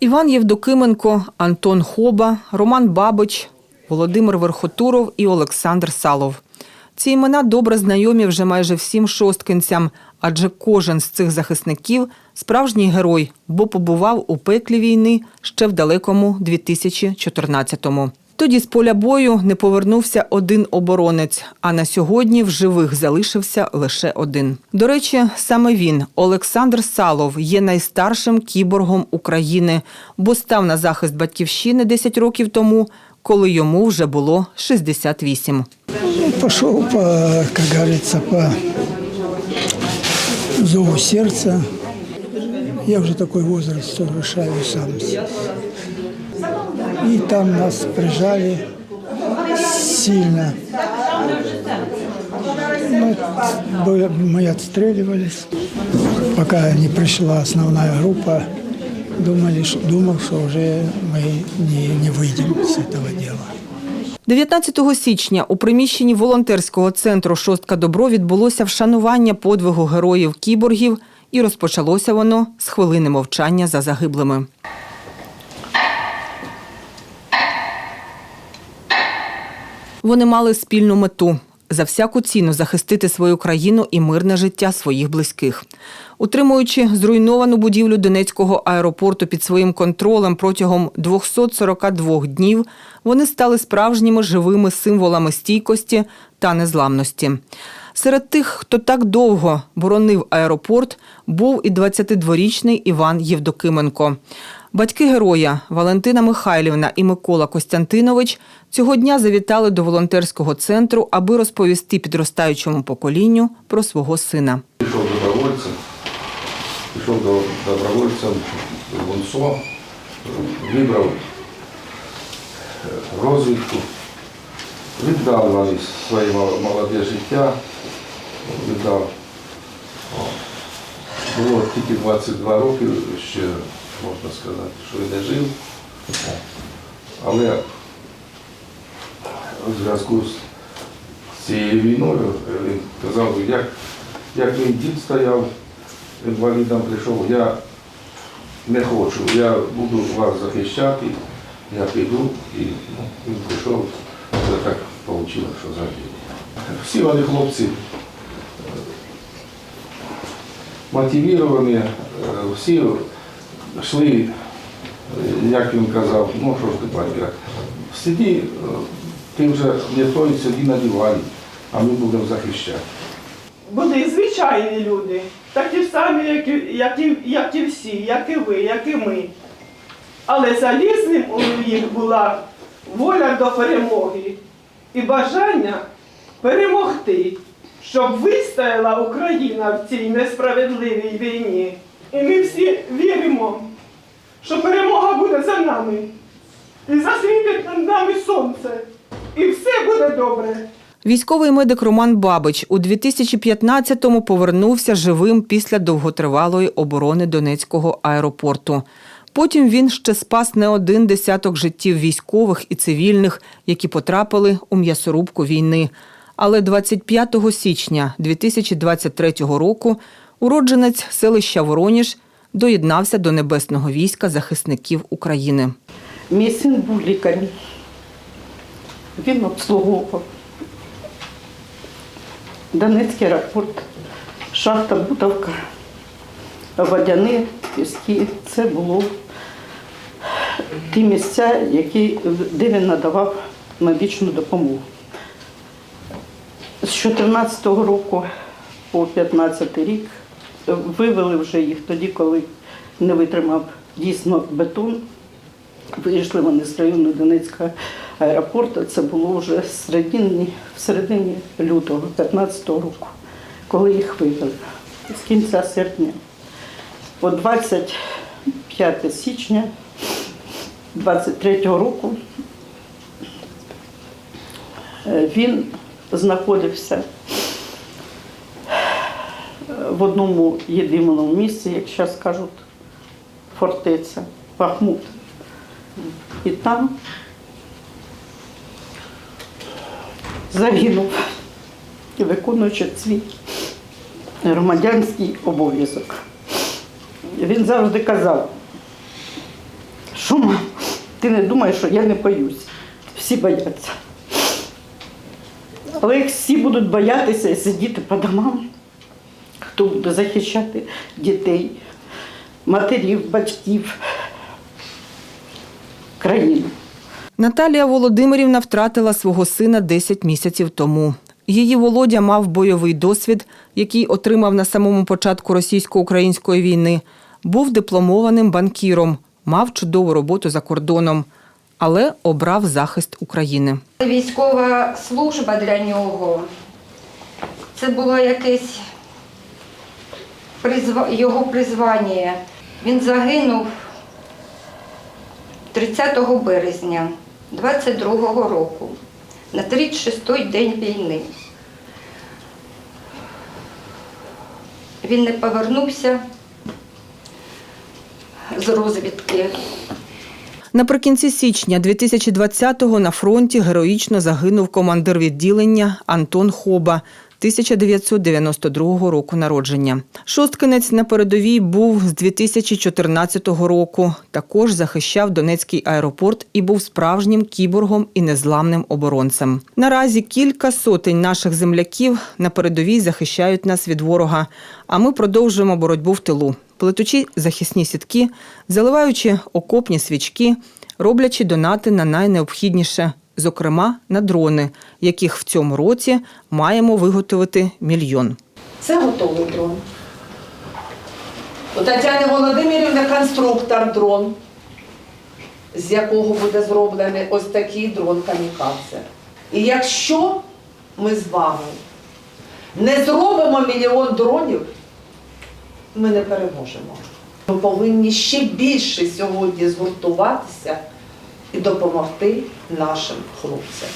Іван Євдокименко, Антон Хоба, Роман Бабич, Володимир Верхотуров і Олександр Салов. Ці імена добре знайомі вже майже всім шосткинцям, адже кожен з цих захисників справжній герой, бо побував у пеклі війни ще в далекому 2014-му. Тоді з поля бою не повернувся один оборонець, а на сьогодні в живих залишився лише один. До речі, саме він, Олександр Салов, є найстаршим кіборгом України, бо став на захист батьківщини 10 років тому, коли йому вже було 68. Ну, пошел по, как говорится, по зову сердца. Я такой возраст, что решаю сам И там нас прижали сильно. Ну, были- мы отстреливались, пока не пришла основная группа. Думали, что, думал, что уже мы не, не выйдем с этого дела. 19 січня у приміщенні волонтерського центру Шостка Добро відбулося вшанування подвигу героїв кіборгів, і розпочалося воно з хвилини мовчання за загиблими. Вони мали спільну мету за всяку ціну захистити свою країну і мирне життя своїх близьких. Утримуючи зруйновану будівлю Донецького аеропорту під своїм контролем протягом 242 днів, вони стали справжніми живими символами стійкості та незламності. Серед тих, хто так довго боронив аеропорт, був і 22-річний Іван Євдокименко. Батьки героя Валентина Михайлівна і Микола Костянтинович цього дня завітали до волонтерського центру, аби розповісти підростаючому поколінню про свого сина. Пішов добровольцем, пішов до добровольцем в УНСО, вибрав е, розвідку, віддав навіть своє молоде життя, віддав. Було тільки 22 роки, ще можна сказати, що і не жив. Але у зв'язку з цією війною він казав, як як мій дід стояв, інвалідом прийшов, я не хочу, я буду вас захищати, я піду і ну, він прийшов, це так вийшло, що загинув. Всі вони хлопці е, мотивовані, е, всі йшли, е, як він казав, ну що ж ти батька, сиді, е, ти вже не той, сиди на дивані, а ми будемо захищати. Були звичайні люди, такі самі, як і, як, і, як і всі, як і ви, як і ми. Але залізним у їх була воля до перемоги і бажання перемогти, щоб вистояла Україна в цій несправедливій війні. І ми всі віримо, що перемога буде за нами. І засвітить над нами сонце. І все буде добре. Військовий медик Роман Бабич у 2015-му повернувся живим після довготривалої оборони Донецького аеропорту. Потім він ще спас не один десяток життів військових і цивільних, які потрапили у м'ясорубку війни. Але 25 січня 2023 року уродженець селища Вороніж доєднався до небесного війська захисників України. Мій син був лікарем. Він обслуговував Донецький аеропорт, шахта Бутовка, водяни, піски. Це було ті місця, які, де він надавав медичну допомогу. З 2014 року по 2015 рік вивели вже їх тоді, коли не витримав дійсно бетон. Вийшли вони з району Донецького аеропорту. Це було вже середині, в середині лютого 2015 року, коли їх вивели. З кінця серпня по 25 січня 23 року е, він знаходився в одному єдиному місці, як зараз кажуть, фортеця Бахмут. І там загинув, виконуючи свій громадянський обов'язок. Він завжди казав, Що ти не думаєш, що я не боюсь. Всі бояться. Але як всі будуть боятися і сидіти по домам, хто буде захищати дітей, матерів, батьків, країну. Наталія Володимирівна втратила свого сина 10 місяців тому. Її Володя мав бойовий досвід, який отримав на самому початку російсько-української війни. Був дипломованим банкіром, мав чудову роботу за кордоном, але обрав захист України. Військова служба для нього це було якесь його призвання. Він загинув 30 березня 22-го року на 36-й день війни. Він не повернувся з розвідки. Наприкінці січня 2020-го на фронті героїчно загинув командир відділення Антон Хоба. 1992 року народження. Шосткинець на передовій був з 2014 року. Також захищав Донецький аеропорт і був справжнім кіборгом і незламним оборонцем. Наразі кілька сотень наших земляків на передовій захищають нас від ворога. А ми продовжуємо боротьбу в тилу, плетучи захисні сітки, заливаючи окопні свічки, роблячи донати на найнеобхідніше, зокрема на дрони, яких в цьому році маємо виготовити мільйон. Це готовий дрон. У Тетяни Володимирівни конструктор дрон, з якого буде зроблений ось такий дрон камікадзе. І якщо ми з вами не зробимо мільйон дронів, ми не переможемо. Ми повинні ще більше сьогодні згуртуватися і допомогти нашим хлопцям.